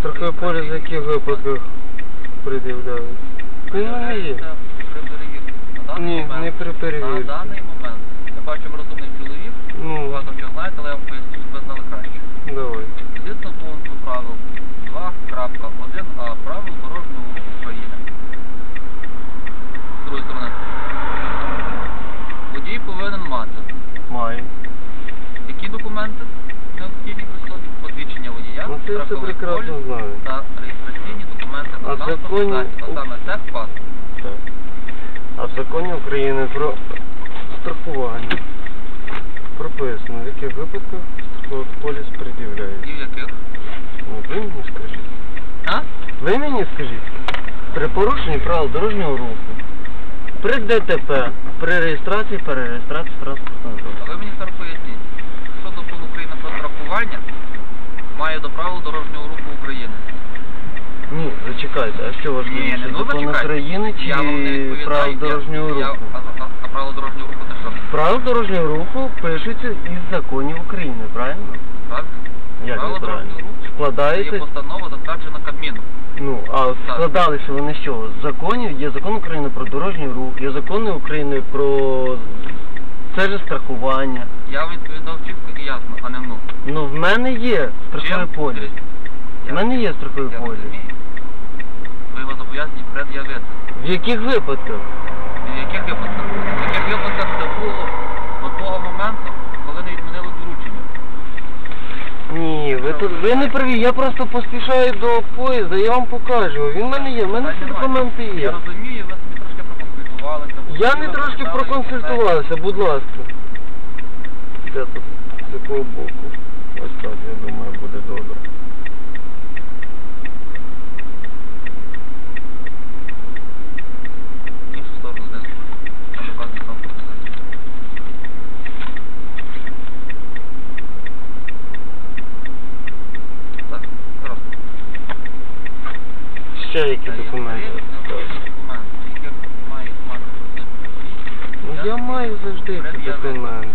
страхове поле в яких випадках пред'являють? При перевірці. Ні, не при перевірці. даний момент. Я бачу, ви розумний чоловік. Ну, Багато чого знаєте, але я вам поясню, щоб ви знали краще. давай. Згідно пункту правил 2.1а правил дорожнього руху України. З другої сторони. Водій повинен мати Маю. які документи необхідні при складі посвідчення страховий прекрасно знаєш. та реєстраційні документи на законі а саме техпаспорт. Так. А в законі України про страхування прописано, в яких випадках поліс пред'являють. І в яких? Ну, ви мені скажіть. А? Ви мені скажіть, при порушенні правил дорожнього руху, при ДТП, при реєстрації, перереєстрації транспортного А засобу. ви мені тепер поясніть, що закон України про страхування має до правил дорожнього руху України? Ні, зачекайте, а що важливіше, Ні, не ну закон зачекайте. України чи Я вам не відповідаю. правил я- дорожнього я- руху? А, а, а правила дорожнього руху це що? Правила дорожнього руху пишуться із законів України, правильно? Правильно? Як Правила неправильно? дорожнього руху Складається, є постанова, затверджена Кабміном. ну, а Так. складалися вони що? З законів, є закон України про дорожній рух, є закони України про це же страхування. Я вам відповідав чітко і ясно, а не ну. Ну, в мене є страховий Чим? поліс. Я- В мене є страховий Я розумію. В яких випадках? В яких випадках? В яких випадках це було до того моменту, коли не відмінили доручення? Ні, ви тут ви не праві, я просто поспішаю до поїзда, я вам покажу. Він в мене є, в мене всі документи Я є. розумію, ви собі трошки проконсультувалися. Я не трошки проконсультувався, будь ласка. Де тут? З якого боку? Ось так, я думаю, буде добре. В іншу сторону знизу. Там доказаний транспортний засіб. Так, зараз. Ще які документи? Ну я маю завжди ці документи.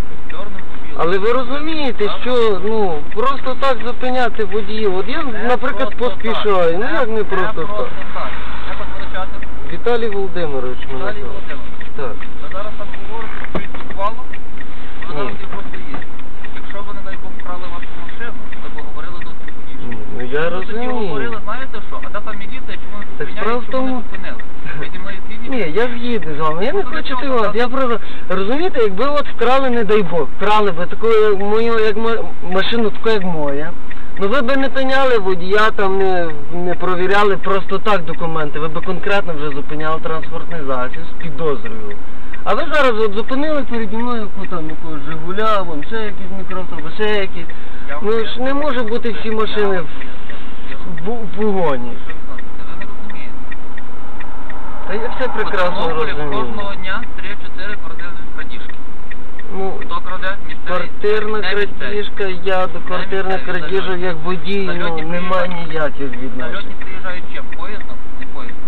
Але ви розумієте, що ну просто так зупиняти водіїв. От я, наприклад, поспішаю. Ну як не просто так? Віталій Володимирович мене звати. Так говорите, що чуть буквально, ви Ні. зараз і просто є. Якщо ви, не дай Бог, вкрали вашу машину, ви б говорили зовсім по-іншому. Ні, ну я Ви тоді розумію. говорили, знаєте що, а де та міліція, чому не Так зупиняє, справа в чому не тому- зупинили? Ви зі мною згідні? Ні, я згідний з вами. Я не хочу чого. Я просто розумієте, якби от вкрали, не дай Бог, вкрали би таку як мою, як мо- машину, таку як моя. Ну ви б не пиняли водія, там не, не провіряли просто так документи. Ви б конкретно вже зупиняли транспортний засіб з підозрою. А ви зараз от зупинили переді мною яку там якогось Жигуля, вон ще якийсь мікроавтобус, ще якісь. Ну ж не може бути всі машини в, в, в вогоні. Що ви знаєте? Ви не розумієте. Та я все прекрасно По розумію. кожного дня 3-4 квартирних крадіжки. Ну, Хто краде? Місцевий. Квартирна Не місцевий. крадіжка, я до квартирних місцеві крадіжок як водій, ну Зальотні немає приїжджають. ніяких відношень. Нальотні приїжджають чим? Поїздом? Не поїздом.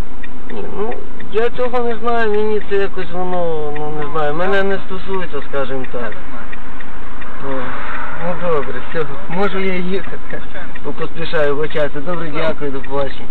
Ні, ну я цього не знаю, мені це якось воно, ну не знаю, мене не стосується, скажімо Я так. не знаю. Ну, ну добре, все, можу я їхати. Звичайно. Бо поспішаю вибачайте. Добре, дякую, до побачення.